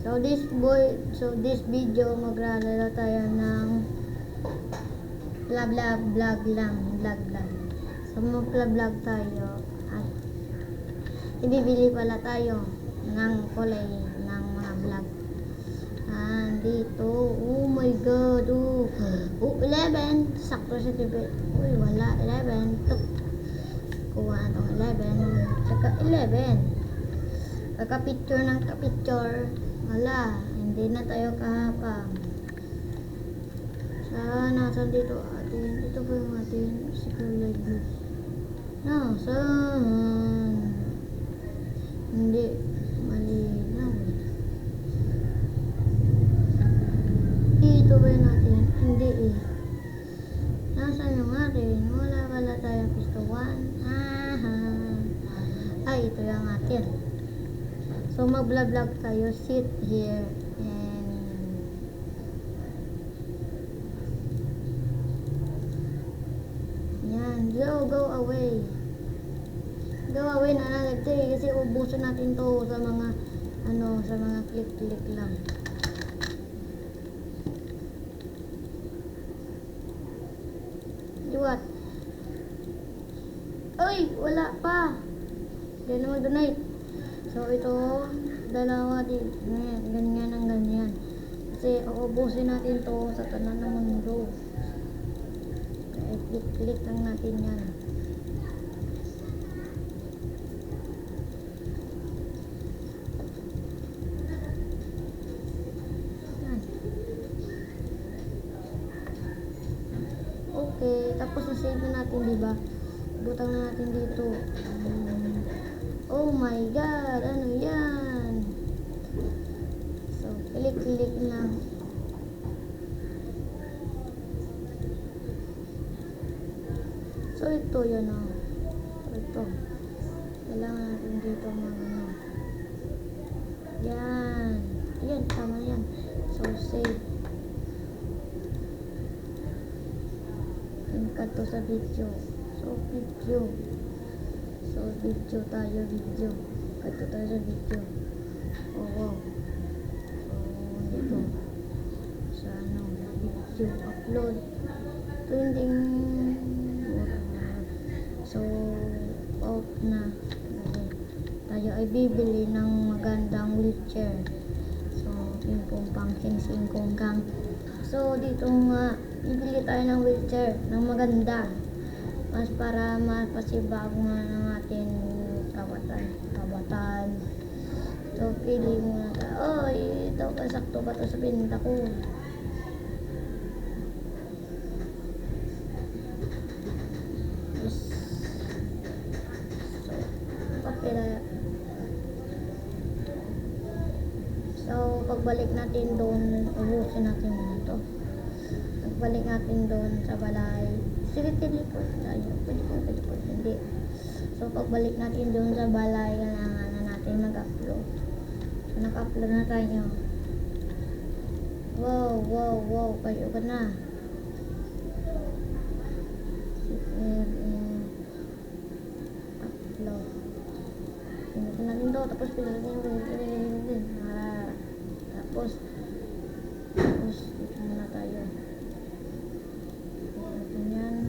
So this boy, so this video maglalaro tayo ng blah blah vlog lang, vlog lang. So mag-vlog tayo at ibibili pala tayo ng kulay ng mga vlog. Andito, oh my god, oh, oh 11, sakto sa TV. Uy, wala, 11. Tuk. Kuha tong 11. Saka 11. Kaka-picture ng ka-picture. Wala, hindi na tayo kahapang. Saan? Nasaan dito atin? Dito ba yung atin? Secure blue. Nasaan? Hindi. Malinaw. Dito ba yun natin? Hindi eh. Nasaan yung atin? Wala pala tayong pisto 1. Aha. Ay, ito yung atin. So, mag-vlog tayo. Sit here and yan. Go, go away. Go away na nalagtay kasi ubusin natin to sa mga ano, sa mga click-click lang. What? Uy, wala pa. Hindi na mag-donate. So, ito, dalawa din. Ganyan, ganyan ang ganyan. Kasi, uubusin natin to sa tanan ng mundo. Kaya, click-click lang natin yan. Okay, tapos na-save na natin, di ba? Butang na natin dito. Um, oh my God, ano yan? So, click-click lang. So, ito yan o. Ito. Kailangan natin dito mga ano. Yan. Yan, tama yan. So, save. Tingkat to sa video. So, video. So, video tayo, video. Kato tayo sa video. Oh, wow. So, dito. Sa ano, video, upload. Ito. So, off na. Okay. Tayo ay bibili ng magandang wheelchair. So, yung pong pang sing kang. So, dito nga, bibili tayo ng wheelchair ng maganda. Mas para mapasibag nga ng ating kabatan. kabatan. So, pili tayo. Oh, ito, kasakto ba to sa pinta ko? So, pagbalik natin doon, ubusin natin muna to. Pagbalik natin doon sa balay, sige, teleport tayo. Pwede po, hindi. So, pagbalik natin doon sa balay, kailangan na natin mag-upload. So, nag-upload na tayo. Wow, wow, wow, kayo ka na. And upload. Pinutin natin to, tapos pinutin pinutin natin, pinutin. Ah, tapos, tapos, dito muna tayo. Pinutin yan.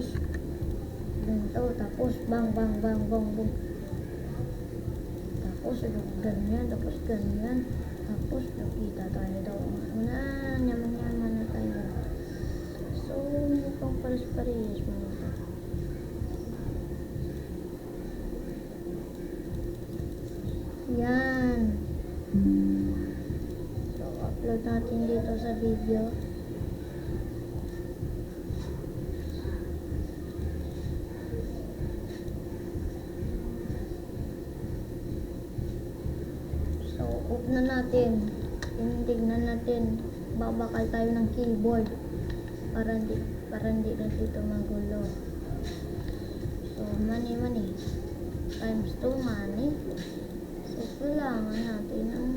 Tapos, ganito, tapos, bang, bang, bang, bang, bang. Tapos, ganyan, tapos ganyan. Tapos, nakita tayo daw. Una, yaman-yaman na tayo. So, mukhang pares-pares ito. Yan. So, upload natin dito sa video. So, off na natin. Tingnan natin. Babakal tayo ng keyboard para hindi para hindi na dito magulo. So, money, money. Times 2 money. So, kailangan natin ng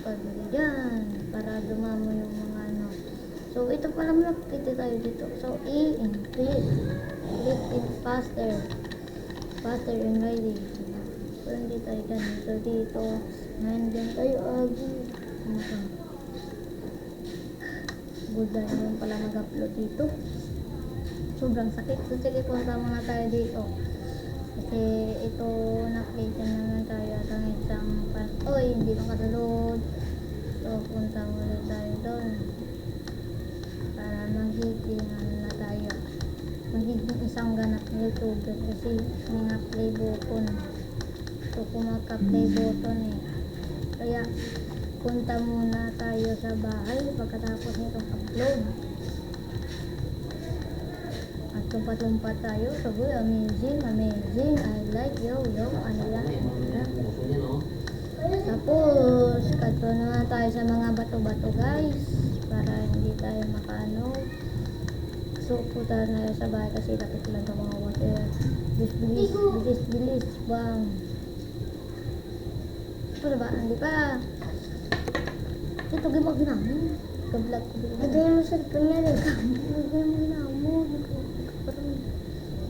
pabili dyan para dumamo yung mga ano. So, ito pala makikita tayo dito. So, E and click. Click it faster. Faster and ready. Pero hindi tayo ganito dito. Ngayon din tayo agi. Ano ka? Good na naman pala nag-upload dito. Sobrang sakit. So sige, punta muna tayo dito. Kasi ito, nakita na naman tayo at ang isang pas... Oy, hindi makatalod. So, punta muna tayo doon. Para magiging ano na tayo. Magiging isang ganap na YouTuber kasi mga play button. So, kumaka-play button eh. Kaya, punta muna tayo sa bahay pagkatapos nitong upload. At tumpat-tumpat tayo. Sabi, amazing, amazing. I like yo, yo. Ano yan? Ano yan? Tapos, kato na tayo sa mga bato-bato guys. Para hindi tayo makano. So, punta na tayo sa bahay kasi lapit lang sa mga water. Bilis, bilis, bilis, bilis. Bang. Ito na ba? Hindi pa. Ito, gimag ginamo. Kablog ko. Ito yung cellphone niya rin. Ito yung ginamo.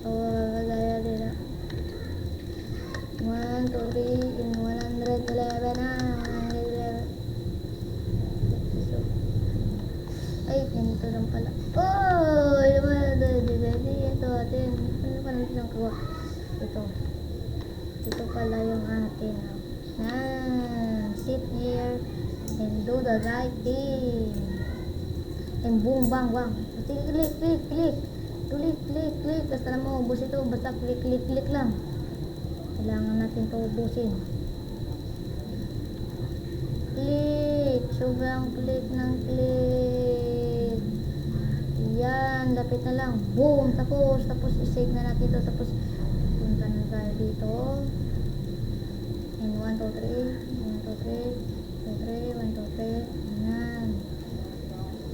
Oh, gaya din ah. 1, 2, 3, in 111 na. 111. So, ay, ganito lang pala. Oh! Ito, atin. Ano pa naman silang kawa? Ito. Ito pala yung atin. ah. Sit here and do the right thing. And boom, bang, bang. Sige, click, click, click. Click, click, click. Basta na maubos ito. Basta click, click, click lang. Kailangan natin ito ubusin. Click. Sobrang click ng click. Yan. Lapit na lang. Boom. Tapos. Tapos isave na natin ito. Tapos punta na tayo dito. And 1, 2, 3. 1, 2, 3. 2, 3. 1, 2, 3. Yan.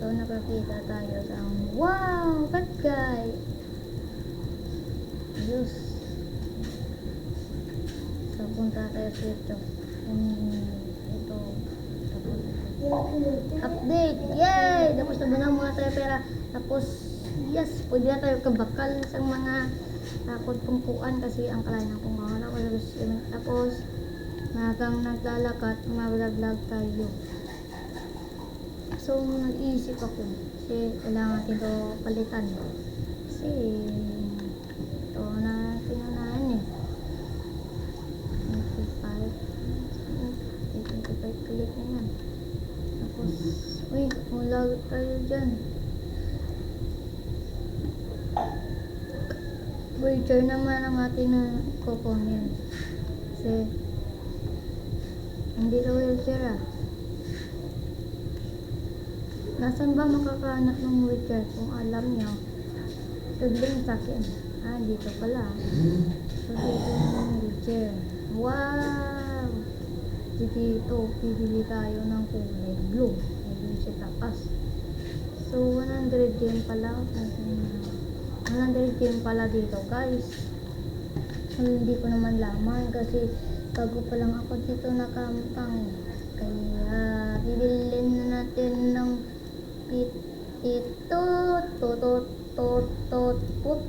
So, nakakita tayo sa wow, bad guy. Diyos. So, punta tayo sa ito. Um, ito. Tapos, update. Yay! Tapos, nabunan muna tayo pera. Tapos, yes, pwede na tayo kabakal sa mga takot pungkuan kasi ang kalayan ng pungkuan. Tapos, tapos, nagang naglalakad, mag-vlog tayo. So, nag-iisip ako. Kasi, kailangan natin ito palitan. Kasi, ito na pinunahan eh. 25. 25 click na yan. Tapos, uy, wala tayo dyan. Wheelchair naman ang ating na kukunin. Kasi, hindi na wheelchair ah. Nasaan ba makakahanap ng wheelchair? Kung alam nyo, sabihin sa akin. Ah, dito pala. So, dito yung wheelchair. Wow! So, dito, pibili tayo ng kulay blue. Ayun sa taas. So, 100 yen pala. 100 yen pala dito, guys. So, hindi ko naman laman kasi bago pa lang ako dito nakampang. Kaya, bibilin na natin ng pit ito, to, to, to, to, put.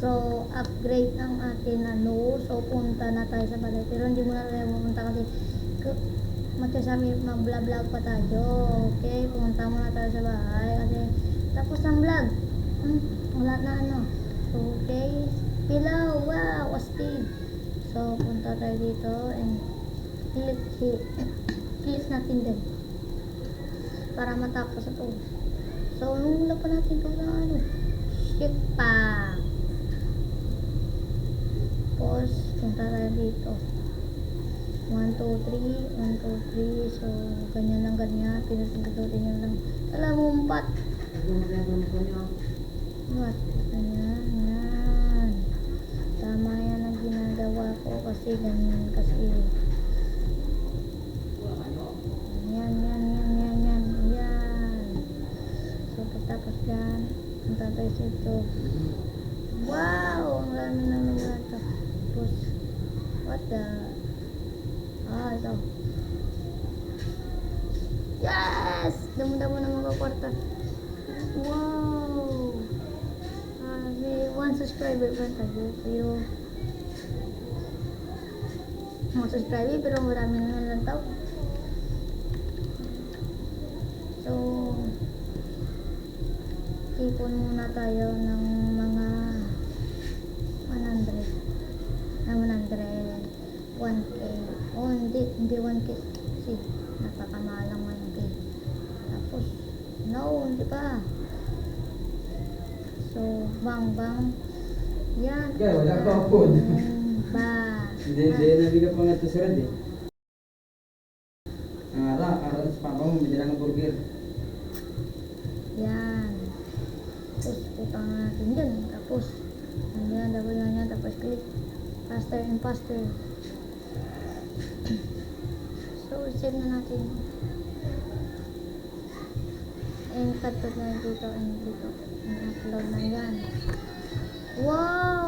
So, upgrade ang atin ano. So, punta na tayo sa balay. Pero hindi muna tayo pumunta kasi magsasabi, mag-vlog pa tayo. Okay, pumunta muna tayo sa bahay. Kasi, tapos ang vlog. Hmm, wala na ano. Okay, pillow, wow, astig. So, punta tayo dito and click, click natin din. Para matapos ito. So, nung wala pa natin ito na ano, ship pa. Tapos, punta tayo dito. 1, 2, 3, 1, 2, 3. So, ganyan lang ganyan. Pinutulin nyo lang. Alam mo, umpat. What? Ko kasi ganyan kasi. Yan, yan, yan, yan, yan. Yan. So, pagtapos yan, punta tayo sa ito. Wow! Ang dami na mga ito. Tapos, what the? Ah, ito. Yes! Damo-damo na mga kwarta. Wow! Ah, may one subscriber pa tayo. Tayo. Mga subscriber pero marami na lang tao. So, ipon muna tayo ng mga 100 na 100 1k oh hindi hindi 1k kasi napakamahal ang 1k tapos no hindi pa. So bang bang yan Kaya wala pa po. Ba Hindi, hindi, nabiga pa nga ito si Rod eh. Ang ara, ara sa papa mo, may dalang burger. yan. Tapos utang natin dyan tapos nandiyan double na yan. Tapos click. Faster and faster. So save na natin. And cut na dito and dito. And upload na yan. Wow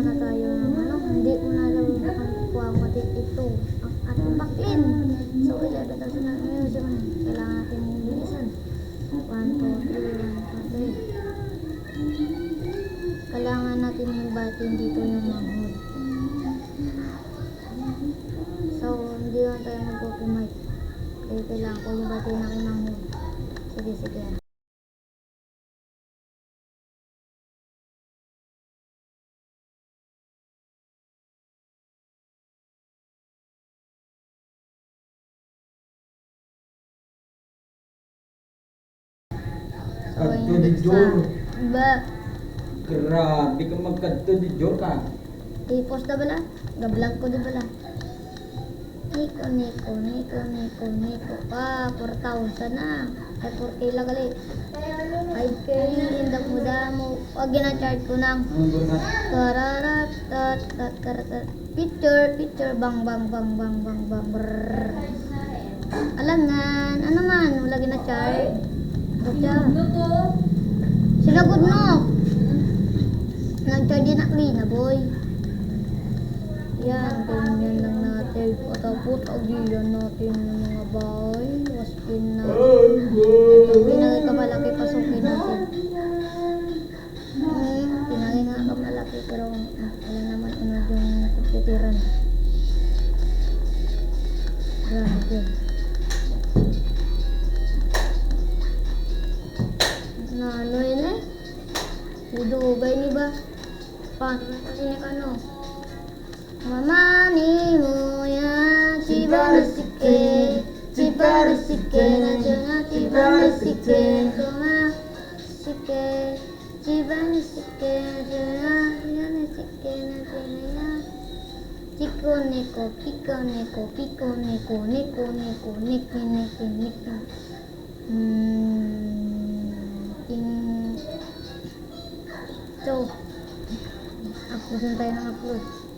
muna tayo ng ano hindi muna daw makakuha ko din ito ang ating back-in so 11,000 na ngayon so, kailangan natin bilisan. 1, 2, 3, 1, 2, 3 kailangan natin yung batin dito yung manghod so hindi lang tayo mic kaya kailangan ko yung batin ng manghod sige sige isa Jor. ba Grabe ka magkadto di Jor ka. i-post na bala gablog ko di bala Nico, Nico, Nico, Nico, Nico. Ah, 4,000 na. Ay, 4K lang gali. 5K, indak mo mo. Pag gina-charge ko ng Ang guna. tararat, tat, tat, tat, tat. Picture, picture, bang, bang, bang, bang, bang, bang, brrrr. Alangan, ano man, wala gina-charge. Gotcha. Sila good no. Nag-charge din na na boy. Yan, ganyan lang natin. Patapos, agilan natin yung mga bahay. Waspin na. ママにもやちばるしけちばるしけなじゃなちばるしけとましけちばるしけなじゃなひらめしけなじゃなや。ピコネコピコネコピコネコネコネコネコネコネコネコんーんーとアップルだよアップル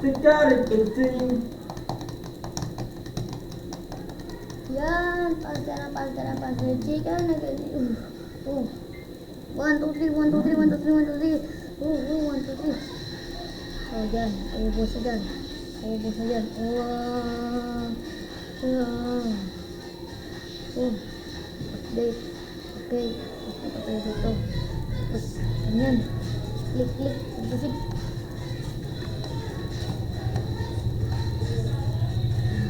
tikar kuting. Yan, faster na, faster na, faster. Chika na, gali. Uh, uh. One, two, three, one, two, three, one, two, three, one, two, three. Uh, uh, one, two, three. Oh, dyan. Ay, ubos na ubos na dyan. Wow. Wow. Oh. Update. Okay. Tayo dito. Ganyan. Click, click. Pagpasig.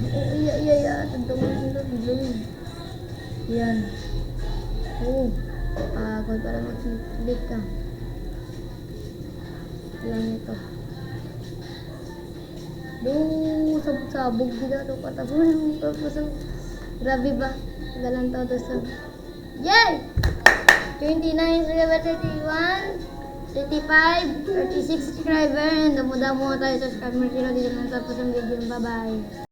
Oh, iya, iya, iya. Tagdaman nila. Biglang. Yan. Oh. Pagod para mag-click ka. Lang ito. Do, sabog-sabog gila to patapos. Tapos, grabe ba? Galang to sa Yay! 29 subscriber, 31, 35, 36 subscriber, and damo-damo tayo subscriber. Sino dito na tapos ang video. Bye-bye.